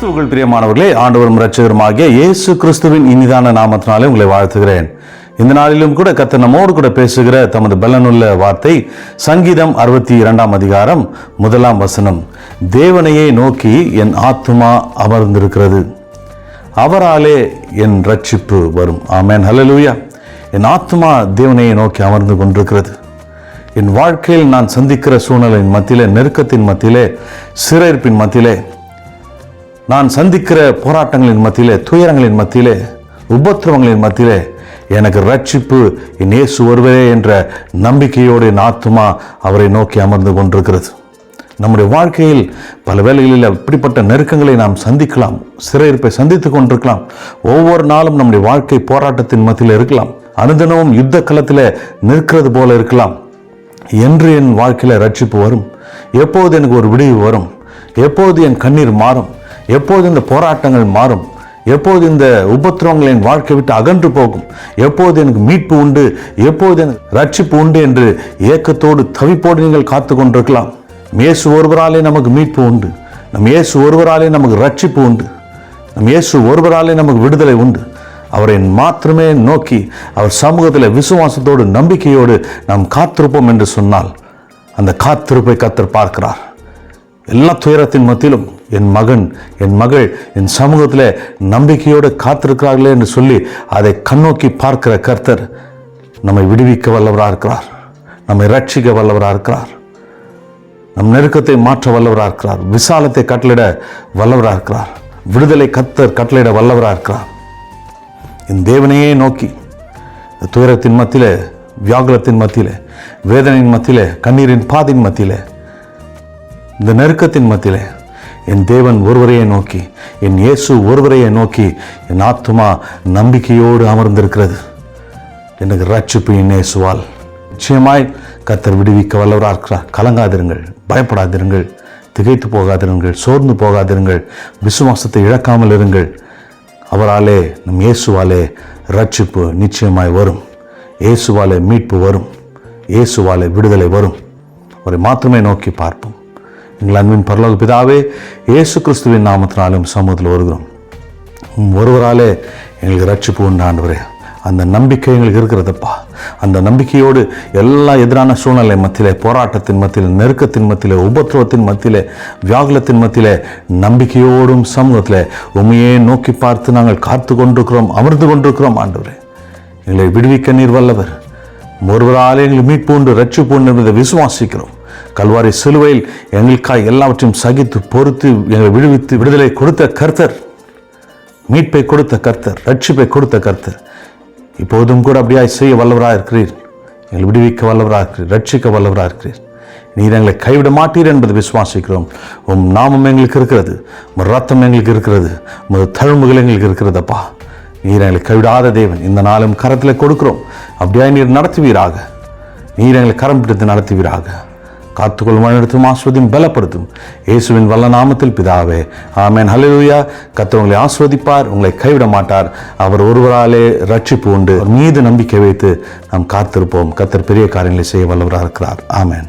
கிறிஸ்துவுக்குள் பிரியமானவர்களே ஆண்டவரும் இரட்சகருமாகிய இயேசு கிறிஸ்துவின் இனிதான நாமத்தினாலே உங்களை வாழ்த்துகிறேன். இந்த நாளிலும் கூட கத்த நம்மோடு கூட பேசுகிற தமது பலனுள்ள வார்த்தை சங்கீதம் அறுபத்தி இரண்டாம் அதிகாரம் முதலாம் வசனம். தேவனையே நோக்கி என் ஆத்துமா அமர்ந்திருக்கிறது. அவராலே என் ரட்சிப்பு வரும். ஆமேன். ஹலலூயா என் ஆத்துமா தேவனையை நோக்கி அமர்ந்து கொண்டிருக்கிறது. என் வாழ்க்கையில் நான் சந்திக்கிற சூழ்நிலையின் மத்தியிலே நெருக்கத்தின் மத்தியிலே சிறையிருப்பின் மத்தியிலே நான் சந்திக்கிற போராட்டங்களின் மத்தியிலே துயரங்களின் மத்தியிலே உபத்திரவங்களின் மத்தியிலே எனக்கு ரட்சிப்பு என் இயேசு ஒருவரே என்ற நம்பிக்கையோடு என் ஆத்துமா அவரை நோக்கி அமர்ந்து கொண்டிருக்கிறது. நம்முடைய வாழ்க்கையில் பல வேளைகளில் அப்படிப்பட்ட நெருக்கங்களை நாம் சந்திக்கலாம் சிறையிருப்பை சந்தித்துக் கொண்டிருக்கலாம். ஒவ்வொரு நாளும் நம்முடைய வாழ்க்கை போராட்டத்தின் மத்தியில் இருக்கலாம். அனுதினமும் யுத்த களத்தில் நிற்கிறது போல இருக்கலாம். என்று என் வாழ்க்கையில் ரட்சிப்பு வரும். எப்போது எனக்கு ஒரு விடிவு வரும்? எப்போது என் கண்ணீர் மாறும்? எப்போது இந்த போராட்டங்கள் மாறும்? எப்போது இந்த உபத்திரவங்கள் என் வாழ்க்கை விட்டு அகன்று போகும்? எப்போது எனக்கு மீட்பு உண்டு? எப்போது எனக்கு ரட்சிப்பு உண்டு என்று ஏக்கத்தோடு தவிப்போடு நீங்கள் காத்து கொண்டிருக்கலாம். இயேசு ஒருவராலே நமக்கு மீட்பு உண்டு. நம் இயேசு ஒருவராலே நமக்கு ரட்சிப்பு உண்டு. நம் இயேசு ஒருவராலே நமக்கு விடுதலை உண்டு. அவரை மாத்திரமே நோக்கி அவர் சமூகத்தில் விசுவாசத்தோடு நம்பிக்கையோடு நாம் காத்திருப்போம் என்று சொன்னால் அந்த காத்திருப்பை கத்தர் பார்க்கிறார். எல்லா துயரத்தின் மத்தியிலும் என் மகன் என் மகள் என் சமூகத்தில் நம்பிக்கையோடு காத்திருக்கிறார்களே என்று சொல்லி அதை கண்ணோக்கி பார்க்கிற கர்த்தர் நம்மை விடுவிக்க வல்லவராக இருக்கிறார். நம்மை ரட்சிக்க வல்லவராக இருக்கிறார். நம் நெருக்கத்தை மாற்ற வல்லவராக இருக்கிறார். விசாலத்தை கட்டளிட வல்லவராக இருக்கிறார். விடுதலை கத்தர் கட்டளையிட வல்லவராக இருக்கிறார். என் தேவனையே நோக்கி துயரத்தின் மத்தியிலே வியாகுலத்தின் மத்தியிலே வேதனையின் மத்தியிலே கண்ணீரின் பாதின் மத்தியிலே இந்த நெருக்கத்தின் மத்தியிலே என் தேவன் ஒருவரையே நோக்கி என் இயேசு ஒருவரையே நோக்கி என் ஆத்மா நம்பிக்கையோடு அமர்ந்திருக்கிறது. எனக்கு ரட்சிப்பு என் இயேசுவால். நிச்சயமாய் கத்தர் விடுவிக்க வல்லவராக இருக்கிறார். கலங்காதிருங்கள் பயப்படாதிருங்கள் திகைத்து போகாதிருங்கள் சோர்ந்து போகாதிருங்கள் விசுவாசத்தை இழக்காமல் இருங்கள். அவராலே நம் இயேசுவாலே ரட்சிப்பு நிச்சயமாய் வரும். இயேசுவாலே மீட்பு வரும். இயேசுவாலே விடுதலை வரும். அவரை மாத்திரமே நோக்கி பார்ப்போம். எங்கள் அன்பின் பரலோக பிதாவே இயேசு கிறிஸ்துவின் நாமத்தினாலும் சமூகத்தில் வருகிறோம். ஒருவராலே எங்களுக்கு ரட்சிப்பு உண்டாண்டவரே அந்த நம்பிக்கை எங்களுக்கு இருக்கிறதப்பா. அந்த நம்பிக்கையோடு எல்லா எதிரான சூழ்நிலை மத்தியிலே போராட்டத்தின் மத்தியில் நெருக்கத்தின் மத்தியிலே உபத்திரவத்தின் மத்தியிலே வியாகுலத்தின் மத்தியிலே நம்பிக்கையோடும் சமூகத்தில் உண்மையே நோக்கி பார்த்து நாங்கள் காத்து கொண்டிருக்கிறோம் அமர்ந்து கொண்டிருக்கிறோம் ஆண்டவரே. எங்களை விடுவிக்க நீர் வல்லவர். ஒருவராலே எங்களுக்கு மீட்பு உண்டு ரட்சிப்பு உண்டு என்பதை விசுவாசிக்கிறோம். கல்வாரி சிலுவையில் எங்களுக்காய் எல்லாவற்றையும் சகித்து பொறுத்து எங்களை விடுவித்து விடுதலை கொடுத்த கர்த்தர். மீட்பை கொடுத்த கர்த்தர் ரட்சிப்பை கொடுத்த கர்த்தர். இப்போதும் கூட அப்படியாய் செய்ய வல்லவராக இருக்கிறீர். எங்களை விடுவிக்க வல்லவராக இருக்கிறீர் ரட்சிக்க வல்லவராக இருக்கிறீர். நீர் எங்களை கைவிட மாட்டீர் என்பதை விசுவாசிக்கிறோம். உம் நாமம் எங்களுக்கு இருக்கிறது உம் ரத்தம் எங்களுக்கு இருக்கிறது உமது தழும்புகள் எங்களுக்கு இருக்கிறதப்பா நீர் எங்களை கைவிடாத தேவன் இந்த நாளும் கரத்தில் கொடுக்கிறோம். அப்படியாய் நீர் நடத்துவீராக. நீர் எங்களை கரம் பிடித்து நடத்துவீராக. காத்துக்கொள்ளும் வழிநடத்தும் ஆஸ்வதியும் பலப்படுத்தும் இயேசுவின் வல்ல நாமத்தில் பிதாவே ஆமேன் ஹலலூயா கத்தர் உங்களை ஆஸ்வதிப்பார் உங்களை கைவிட மாட்டார் அவர் ஒருவராலே ரட்சிப்பு உண்டு மீது நம்பிக்கை வைத்து நாம் காத்திருப்போம் கத்தர் பெரிய காரியங்களை செய்ய வல்லவராக இருக்கிறார் ஆமேன்